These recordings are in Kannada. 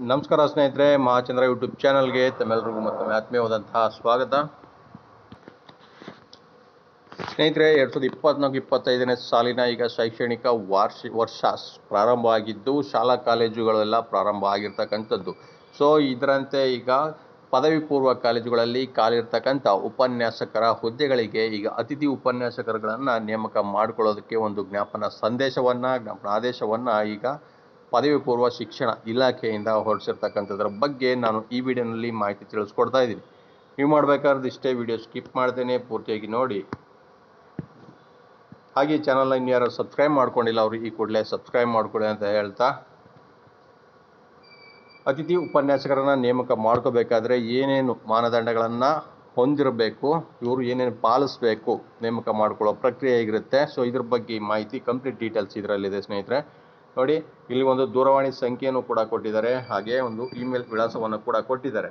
ನಮಸ್ಕಾರ ಸ್ನೇಹಿತರೆ, ಮಹಾಚಂದ್ರ ಯೂಟ್ಯೂಬ್ ಚಾನಲ್ಗೆ ತಮ್ಮೆಲ್ಲರಿಗೂ ಮತ್ತೊಮ್ಮೆ ಆತ್ಮೀಯವಾದಂತಹ ಸ್ವಾಗತ. ಸ್ನೇಹಿತರೆ, ಎರಡು ಸಾವಿರದ ಇಪ್ಪತ್ನಾಲ್ಕು, ಇಪ್ಪತ್ತೈದನೇ ಸಾಲಿನ ಈಗ ಶೈಕ್ಷಣಿಕ ವಾರ್ಷಿ, ವರ್ಷ ಪ್ರಾರಂಭ ಆಗಿದ್ದು ಶಾಲಾ ಕಾಲೇಜುಗಳೆಲ್ಲ ಪ್ರಾರಂಭ ಆಗಿರ್ತಕ್ಕಂಥದ್ದು. ಸೊ ಇದರಂತೆ ಈಗ ಪದವಿ ಪೂರ್ವ ಕಾಲೇಜುಗಳಲ್ಲಿ ಕಾಲಿರ್ತಕ್ಕಂಥ ಉಪನ್ಯಾಸಕರ ಹುದ್ದೆಗಳಿಗೆ ಈಗ ಅತಿಥಿ ಉಪನ್ಯಾಸಕರುಗಳನ್ನು ನೇಮಕ ಮಾಡಿಕೊಳ್ಳೋದಕ್ಕೆ ಒಂದು ಜ್ಞಾಪನ ಸಂದೇಶವನ್ನು ಜ್ಞಾಪನ ಆದೇಶವನ್ನು ಈಗ ಪದವಿ ಪೂರ್ವ ಶಿಕ್ಷಣ ಇಲಾಖೆಯಿಂದ ಹೊರಡಿಸಿರ್ತಕ್ಕಂಥದ್ರ ಬಗ್ಗೆ ನಾನು ಈ ವಿಡಿಯೋನಲ್ಲಿ ಮಾಹಿತಿ ತಿಳಿಸ್ಕೊಡ್ತಾ ಇದ್ದೀನಿ. ನೀವು ಮಾಡಬೇಕಾದ್ರೆ ಇಷ್ಟೇ ವಿಡಿಯೋ ಸ್ಕಿಪ್ ಮಾಡ್ತೇನೆ ಪೂರ್ತಿಯಾಗಿ ನೋಡಿ. ಹಾಗೆ ಚಾನಲ್ನ ಯಾರು ಸಬ್ಸ್ಕ್ರೈಬ್ ಮಾಡ್ಕೊಂಡಿಲ್ಲ, ಅವರು ಈ ಕೂಡಲೇ ಸಬ್ಸ್ಕ್ರೈಬ್ ಮಾಡ್ಕೊಳ್ಳಿ ಅಂತ ಹೇಳ್ತಾ. ಅತಿಥಿ ಉಪನ್ಯಾಸಕರನ್ನ ನೇಮಕ ಮಾಡ್ಕೋಬೇಕಾದ್ರೆ ಏನೇನು ಮಾನದಂಡಗಳನ್ನು ಹೊಂದಿರಬೇಕು, ಇವರು ಏನೇನು ಪಾಲಿಸಬೇಕು ನೇಮಕ ಮಾಡ್ಕೊಳ್ಳೋ ಪ್ರಕ್ರಿಯೆ ಹೇಗಿರುತ್ತೆ ಸೊ ಇದ್ರ ಬಗ್ಗೆ ಮಾಹಿತಿ ಕಂಪ್ಲೀಟ್ ಡೀಟೇಲ್ಸ್ ಇದರಲ್ಲಿದೆ ಸ್ನೇಹಿತರೆ. ನೋಡಿ, ಇಲ್ಲಿ ಒಂದು ದೂರವಾಣಿ ಸಂಖ್ಯೆಯನ್ನು ಕೂಡ ಕೊಟ್ಟಿದ್ದಾರೆ. ಹಾಗೆ ಒಂದು ಇಮೇಲ್ ವಿಳಾಸವನ್ನು ಕೂಡ ಕೊಟ್ಟಿದ್ದಾರೆ.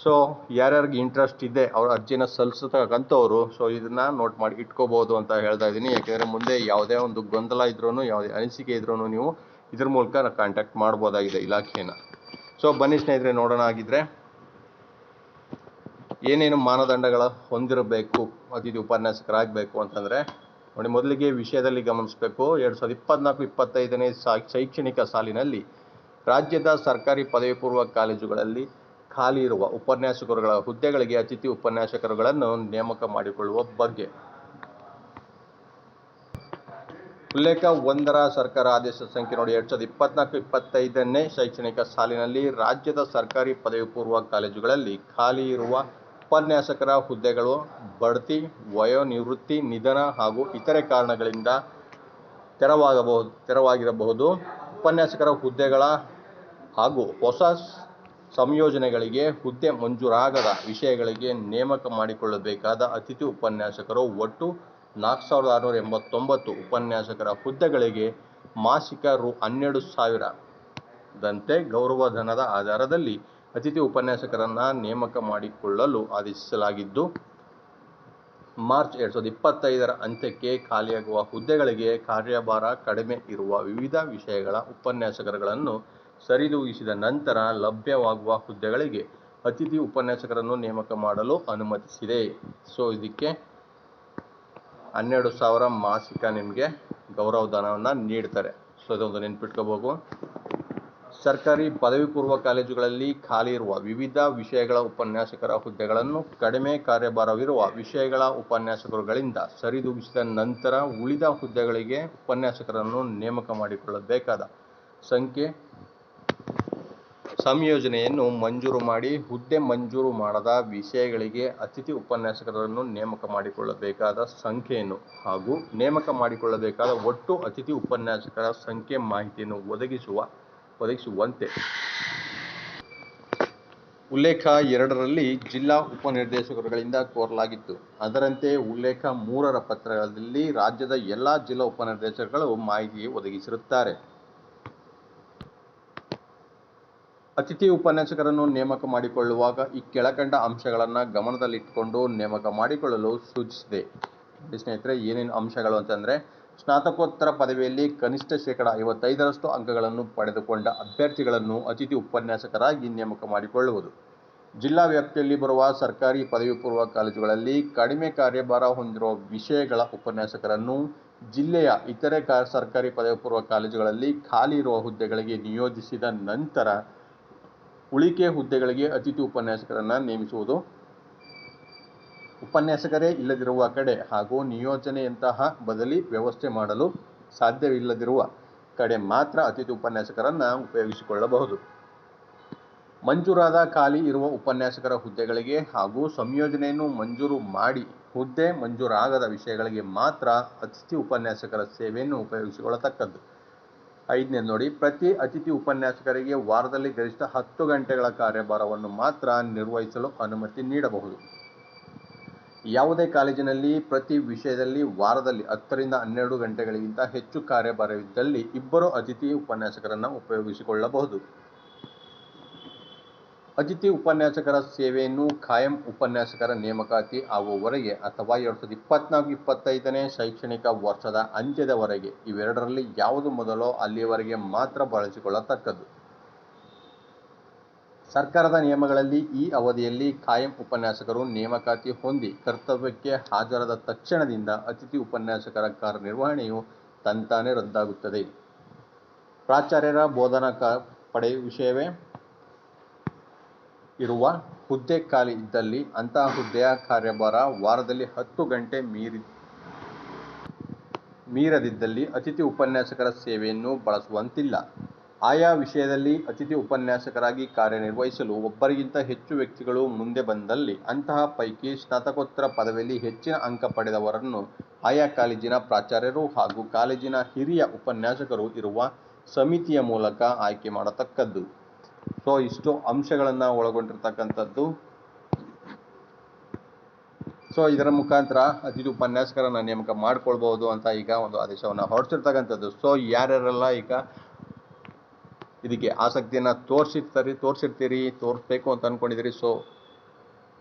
ಸೊ ಯಾರ್ಯಾರಿಗೆ ಇಂಟ್ರೆಸ್ಟ್ ಇದೆ, ಅವ್ರ ಅರ್ಜಿನ ಸಲ್ಲಿಸತಕ್ಕಂಥವ್ರು ಸೊ ಇದನ್ನ ನೋಟ್ ಮಾಡಿ ಇಟ್ಕೋಬಹುದು ಅಂತ ಹೇಳ್ತಾ ಇದ್ದೀನಿ. ಯಾಕೆಂದರೆ ಮುಂದೆ ಯಾವುದೇ ಒಂದು ಗೊಂದಲ ಇದ್ರೂ ಯಾವುದೇ ಅನಿಸಿಕೆ ಇದ್ರೂ ನೀವು ಇದ್ರ ಮೂಲಕ ಕಾಂಟ್ಯಾಕ್ಟ್ ಮಾಡ್ಬೋದಾಗಿದೆ ಇಲಾಖೆನ. ಸೊ ಬನ್ನಿ ಸ್ನೇಹಿತರೆ, ನೋಡೋಣ ಆಗಿದ್ರೆ ಏನೇನು ಮಾನದಂಡಗಳ ಹೊಂದಿರಬೇಕು, ಅತಿಥಿ ಉಪನ್ಯಾಸಕರಾಗಬೇಕು ಅಂತಂದರೆ ನೋಡಿ, ಮೊದಲಿಗೆ ವಿಷಯದಲ್ಲಿ ಗಮನಿಸಬೇಕು. ಎರಡು ಸಾವಿರದ ಇಪ್ಪತ್ನಾಲ್ಕು, ಇಪ್ಪತ್ತೈದನೇ ಶೈಕ್ಷಣಿಕ ಸಾಲಿನಲ್ಲಿ ರಾಜ್ಯದ ಸರ್ಕಾರಿ ಪದವಿ ಪೂರ್ವ ಕಾಲೇಜುಗಳಲ್ಲಿ ಖಾಲಿ ಇರುವ ಉಪನ್ಯಾಸಕರುಗಳ ಹುದ್ದೆಗಳಿಗೆ ಅತಿಥಿ ಉಪನ್ಯಾಸಕರುಗಳನ್ನು ನೇಮಕ ಮಾಡಿಕೊಳ್ಳುವ ಬಗ್ಗೆ. ಉಲ್ಲೇಖ, ಒಂದರ ಸರ್ಕಾರ ಆದೇಶ ಸಂಖ್ಯೆ ನೋಡಿ, ಎರಡು ಸಾವಿರದ ಇಪ್ಪತ್ನಾಲ್ಕು, ಇಪ್ಪತ್ತೈದನೇ ಶೈಕ್ಷಣಿಕ ಸಾಲಿನಲ್ಲಿ ರಾಜ್ಯದ ಸರ್ಕಾರಿ ಪದವಿ ಪೂರ್ವ ಕಾಲೇಜುಗಳಲ್ಲಿ ಖಾಲಿ ಇರುವ ಉಪನ್ಯಾಸಕರ ಹುದ್ದೆಗಳು, ಬಡ್ತಿ, ವಯೋನಿವೃತ್ತಿ, ನಿಧನ ಹಾಗೂ ಇತರೆ ಕಾರಣಗಳಿಂದ ತೆರವಾಗಬಹುದು, ತೆರವಾಗಿರಬಹುದು. ಉಪನ್ಯಾಸಕರ ಹುದ್ದೆಗಳ ಹಾಗೂ ಹೊಸ ಸಂಯೋಜನೆಗಳಿಗೆ ಹುದ್ದೆ ಮಂಜೂರಾಗದ ವಿಷಯಗಳಿಗೆ ನೇಮಕ ಮಾಡಿಕೊಳ್ಳಬೇಕಾದ ಅತಿಥಿ ಉಪನ್ಯಾಸಕರು ಒಟ್ಟು ನಾಲ್ಕು ಸಾವಿರದ ಆರುನೂರ ಎಂಬತ್ತೊಂಬತ್ತು ಉಪನ್ಯಾಸಕರ ಹುದ್ದೆಗಳಿಗೆ ಮಾಸಿಕ ರು ಹನ್ನೆರಡು ಸಾವಿರದಂತೆ ಗೌರವಧನದ ಆಧಾರದಲ್ಲಿ ಅತಿಥಿ ಉಪನ್ಯಾಸಕರನ್ನು ನೇಮಕ ಮಾಡಿಕೊಳ್ಳಲು ಆದೇಶಿಸಲಾಗಿದ್ದು, ಮಾರ್ಚ್ ಎರಡು ಸಾವಿರದ ಇಪ್ಪತ್ತೈದರ ಅಂತ್ಯಕ್ಕೆ ಖಾಲಿಯಾಗುವ ಹುದ್ದೆಗಳಿಗೆ ಕಾರ್ಯಭಾರ ಕಡಿಮೆ ಇರುವ ವಿವಿಧ ವಿಷಯಗಳ ಉಪನ್ಯಾಸಕರುಗಳನ್ನು ಸರಿದೂಗಿಸಿದ ನಂತರ ಲಭ್ಯವಾಗುವ ಹುದ್ದೆಗಳಿಗೆ ಅತಿಥಿ ಉಪನ್ಯಾಸಕರನ್ನು ನೇಮಕ ಮಾಡಲು ಅನುಮತಿಸಿದೆ. ಸೊ ಇದಕ್ಕೆ ಹನ್ನೆರಡು ಸಾವಿರ ಮಾಸಿಕ ನಿಮಗೆ ಗೌರವಧನವನ್ನು ನೀಡ್ತಾರೆ. ಸೊ ಇದೊಂದು ನೆನ್ಪಿಟ್ಕೋಬೇಕು. ಸರ್ಕಾರಿ ಪದವಿ ಪೂರ್ವ ಕಾಲೇಜುಗಳಲ್ಲಿ ಖಾಲಿ ಇರುವ ವಿವಿಧ ವಿಷಯಗಳ ಉಪನ್ಯಾಸಕರ ಹುದ್ದೆಗಳನ್ನು ಕಡಿಮೆ ಕಾರ್ಯಭಾರವಿರುವ ವಿಷಯಗಳ ಉಪನ್ಯಾಸಕರುಗಳಿಂದ ಸರಿದೂಗಿಸಿದ ನಂತರ ಉಳಿದ ಹುದ್ದೆಗಳಿಗೆ ಉಪನ್ಯಾಸಕರನ್ನು ನೇಮಕ ಮಾಡಿಕೊಳ್ಳಬೇಕಾದ ಸಂಖ್ಯೆ ಸಂಯೋಜನೆಯನ್ನು ಮಂಜೂರು ಮಾಡಿ ಹುದ್ದೆ ಮಂಜೂರು ಮಾಡದ ವಿಷಯಗಳಿಗೆ ಅತಿಥಿ ಉಪನ್ಯಾಸಕರನ್ನು ನೇಮಕ ಮಾಡಿಕೊಳ್ಳಬೇಕಾದ ಸಂಖ್ಯೆಯನ್ನು ಹಾಗೂ ನೇಮಕ ಮಾಡಿಕೊಳ್ಳಬೇಕಾದ ಒಟ್ಟು ಅತಿಥಿ ಉಪನ್ಯಾಸಕರ ಸಂಖ್ಯೆ ಮಾಹಿತಿಯನ್ನು ಒದಗಿಸುವ ಒದಗಿಸುವಂತೆ ಉಲ್ಲೇಖ ಎರಡರಲ್ಲಿ ಜಿಲ್ಲಾ ಉಪನಿರ್ದೇಶಕರುಗಳಿಂದ ಕೋರಲಾಗಿತ್ತು. ಅದರಂತೆ ಉಲ್ಲೇಖ ಮೂರರ ಪತ್ರದಲ್ಲಿ ರಾಜ್ಯದ ಎಲ್ಲ ಜಿಲ್ಲಾ ಉಪನಿರ್ದೇಶಕರು ಮಾಹಿತಿ ಒದಗಿಸಿರುತ್ತಾರೆ. ಅತಿಥಿ ಉಪನ್ಯಾಸಕರನ್ನು ನೇಮಕ ಮಾಡಿಕೊಳ್ಳುವಾಗ ಈ ಕೆಳಕಂಡ ಅಂಶಗಳನ್ನು ಗಮನದಲ್ಲಿಟ್ಟುಕೊಂಡು ನೇಮಕ ಮಾಡಿಕೊಳ್ಳಲು ಸೂಚಿಸಿದೆ. ಸ್ನೇಹಿತರೆ, ಏನೇನು ಅಂಶಗಳು ಅಂತಂದರೆ ಸ್ನಾತಕೋತ್ತರ ಪದವಿಯಲ್ಲಿ ಕನಿಷ್ಠ ಶೇಕಡ ಐವತ್ತೈದರಷ್ಟು ಅಂಕಗಳನ್ನು ಪಡೆದುಕೊಂಡ ಅಭ್ಯರ್ಥಿಗಳನ್ನು ಅತಿಥಿ ಉಪನ್ಯಾಸಕರಾಗಿ ನೇಮಕ ಮಾಡಿಕೊಳ್ಳುವುದು. ಜಿಲ್ಲಾ ವ್ಯಾಪ್ತಿಯಲ್ಲಿ ಬರುವ ಸರ್ಕಾರಿ ಪದವಿ ಪೂರ್ವ ಕಾಲೇಜುಗಳಲ್ಲಿ ಕಡಿಮೆ ಕಾರ್ಯಭಾರ ಹೊಂದಿರುವ ವಿಷಯಗಳ ಉಪನ್ಯಾಸಕರನ್ನು ಜಿಲ್ಲೆಯ ಇತರೆ ಸರ್ಕಾರಿ ಪದವಿ ಪೂರ್ವ ಕಾಲೇಜುಗಳಲ್ಲಿ ಖಾಲಿ ಇರುವ ಹುದ್ದೆಗಳಿಗೆ ನಿಯೋಜಿಸಿದ ನಂತರ ಉಳಿಕೆ ಹುದ್ದೆಗಳಿಗೆ ಅತಿಥಿ ಉಪನ್ಯಾಸಕರನ್ನು ನೇಮಿಸುವುದು ಉಪನ್ಯಾಸಕರೇ ಇಲ್ಲದಿರುವ ಕಡೆ ಹಾಗೂ ನಿಯೋಜನೆಯಂತಹ ಬದಲಿ ವ್ಯವಸ್ಥೆ ಮಾಡಲು ಸಾಧ್ಯವಿಲ್ಲದಿರುವ ಕಡೆ ಮಾತ್ರ ಅತಿಥಿ ಉಪನ್ಯಾಸಕರನ್ನು ಉಪಯೋಗಿಸಿಕೊಳ್ಳಬಹುದು. ಮಂಜೂರಾದ ಖಾಲಿ ಇರುವ ಉಪನ್ಯಾಸಕರ ಹುದ್ದೆಗಳಿಗೆ ಹಾಗೂ ಸಂಯೋಜನೆಯನ್ನು ಮಂಜೂರು ಮಾಡಿ ಹುದ್ದೆ ಮಂಜೂರಾಗದ ವಿಷಯಗಳಿಗೆ ಮಾತ್ರ ಅತಿಥಿ ಉಪನ್ಯಾಸಕರ ಸೇವೆಯನ್ನು ಉಪಯೋಗಿಸಿಕೊಳ್ಳತಕ್ಕದ್ದು. ಐದನೇ ನೋಡಿ, ಪ್ರತಿ ಅತಿಥಿ ಉಪನ್ಯಾಸಕರಿಗೆ ವಾರದಲ್ಲಿ ಗರಿಷ್ಠ ಹತ್ತು ಗಂಟೆಗಳ ಕಾರ್ಯಭಾರವನ್ನು ಮಾತ್ರ ನಿರ್ವಹಿಸಲು ಅನುಮತಿ ನೀಡಬಹುದು. ಯಾವುದೇ ಕಾಲೇಜಿನಲ್ಲಿ ಪ್ರತಿ ವಿಷಯದಲ್ಲಿ ವಾರದಲ್ಲಿ ಹತ್ತರಿಂದ ಹನ್ನೆರಡು ಗಂಟೆಗಳಿಗಿಂತ ಹೆಚ್ಚು ಕಾರ್ಯಭಾರವಿದ್ದಲ್ಲಿ ಇಬ್ಬರು ಅತಿಥಿ ಉಪನ್ಯಾಸಕರನ್ನು ಉಪಯೋಗಿಸಿಕೊಳ್ಳಬಹುದು. ಅತಿಥಿ ಉಪನ್ಯಾಸಕರ ಸೇವೆಯನ್ನು ಖಾಯಂ ಉಪನ್ಯಾಸಕರ ನೇಮಕಾತಿ ಆಗುವವರೆಗೆ ಅಥವಾ ಎರಡು ಸಾವಿರದ ಇಪ್ಪತ್ನಾಲ್ಕು, ಇಪ್ಪತ್ತೈದನೇ ಶೈಕ್ಷಣಿಕ ವರ್ಷದ ಅಂತ್ಯದವರೆಗೆ ಇವೆರಡರಲ್ಲಿ ಯಾವುದು ಮೊದಲೋ ಅಲ್ಲಿಯವರೆಗೆ ಮಾತ್ರ ಬಳಸಿಕೊಳ್ಳತಕ್ಕದ್ದು. ಸರ್ಕಾರದ ನಿಯಮಗಳಲ್ಲಿ ಈ ಅವಧಿಯಲ್ಲಿ ಕಾಯಂ ಉಪನ್ಯಾಸಕರು ನೇಮಕಾತಿ ಹೊಂದಿ ಕರ್ತವ್ಯಕ್ಕೆ ಹಾಜರಾದ ತಕ್ಷಣದಿಂದ ಅತಿಥಿ ಉಪನ್ಯಾಸಕರ ಕಾರ್ಯನಿರ್ವಹಣೆಯು ತಂತಾನೇ ರದ್ದಾಗುತ್ತದೆ. ಪ್ರಾಚಾರ್ಯರ ಬೋಧನಾ ಪಡೆ ವಿಷಯವೇ? ಇರುವ ಹುದ್ದೆ ಖಾಲಿ ಇದ್ದಲ್ಲಿ ಅಂತಹ ಹುದ್ದೆಯ ಕಾರ್ಯಭಾರ ವಾರದಲ್ಲಿ ಹತ್ತು ಗಂಟೆ ಮೀರಿ ಮೀರದಿದ್ದಲ್ಲಿ ಅತಿಥಿ ಉಪನ್ಯಾಸಕರ ಸೇವೆಯನ್ನು ಬಳಸುವಂತಿಲ್ಲ. ಆಯಾ ವಿಷಯದಲ್ಲಿ ಅತಿಥಿ ಉಪನ್ಯಾಸಕರಾಗಿ ಕಾರ್ಯನಿರ್ವಹಿಸಲು ಒಬ್ಬರಿಗಿಂತ ಹೆಚ್ಚು ವ್ಯಕ್ತಿಗಳು ಮುಂದೆ ಬಂದಲ್ಲಿ ಅಂತಹ ಪೈಕಿ ಸ್ನಾತಕೋತ್ತರ ಪದವಿಯಲ್ಲಿ ಹೆಚ್ಚಿನ ಅಂಕ ಪಡೆದವರನ್ನು ಆಯಾ ಕಾಲೇಜಿನ ಪ್ರಾಚಾರ್ಯರು ಹಾಗೂ ಕಾಲೇಜಿನ ಹಿರಿಯ ಉಪನ್ಯಾಸಕರು ಇರುವ ಸಮಿತಿಯ ಮೂಲಕ ಆಯ್ಕೆ ಮಾಡತಕ್ಕದ್ದು. ಸೊ, ಇಷ್ಟು ಅಂಶಗಳನ್ನು ಒಳಗೊಂಡಿರ್ತಕ್ಕಂಥದ್ದು. ಸೊ, ಇದರ ಮುಖಾಂತರ ಅತಿಥಿ ಉಪನ್ಯಾಸಕರನ್ನ ನೇಮಕ ಮಾಡ್ಕೊಳ್ಬಹುದು ಅಂತ ಈಗ ಒಂದು ಆದೇಶವನ್ನು ಹೊರಡಿಸಿರ್ತಕ್ಕಂಥದ್ದು. ಸೊ, ಯಾರ್ಯಾರೆಲ್ಲ ಈಗ ಇದಕ್ಕೆ ಆಸಕ್ತಿಯನ್ನು ತೋರಿಸಿರ್ತಾರೆ, ತೋರಿಸಿರ್ತೀರಿ, ತೋರಿಸ್ಬೇಕು ಅಂತ ಅಂದ್ಕೊಂಡಿದ್ದೀರಿ ಸೊ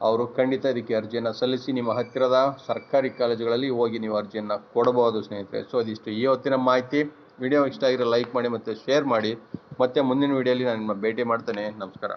ಅವರು ಖಂಡಿತ ಇದಕ್ಕೆ ಅರ್ಜಿಯನ್ನು ಸಲ್ಲಿಸಿ ನಿಮ್ಮ ಹತ್ತಿರದ ಸರ್ಕಾರಿ ಕಾಲೇಜುಗಳಲ್ಲಿ ಹೋಗಿ ನೀವು ಅರ್ಜಿಯನ್ನು ಕೊಡಬಹುದು, ಸ್ನೇಹಿತರೆ. ಸೊ ಅದಿಷ್ಟು ಈ ಹೊತ್ತಿನ ಮಾಹಿತಿ. ವಿಡಿಯೋ ಇಷ್ಟ ಆಗಿರೋ ಲೈಕ್ ಮಾಡಿ ಮತ್ತು ಶೇರ್ ಮಾಡಿ. ಮತ್ತೆ ಮುಂದಿನ ವಿಡಿಯೋಲಿ ನಾನು ನಿಮ್ಮ ಭೇಟಿ ಮಾಡ್ತೇನೆ. ನಮಸ್ಕಾರ.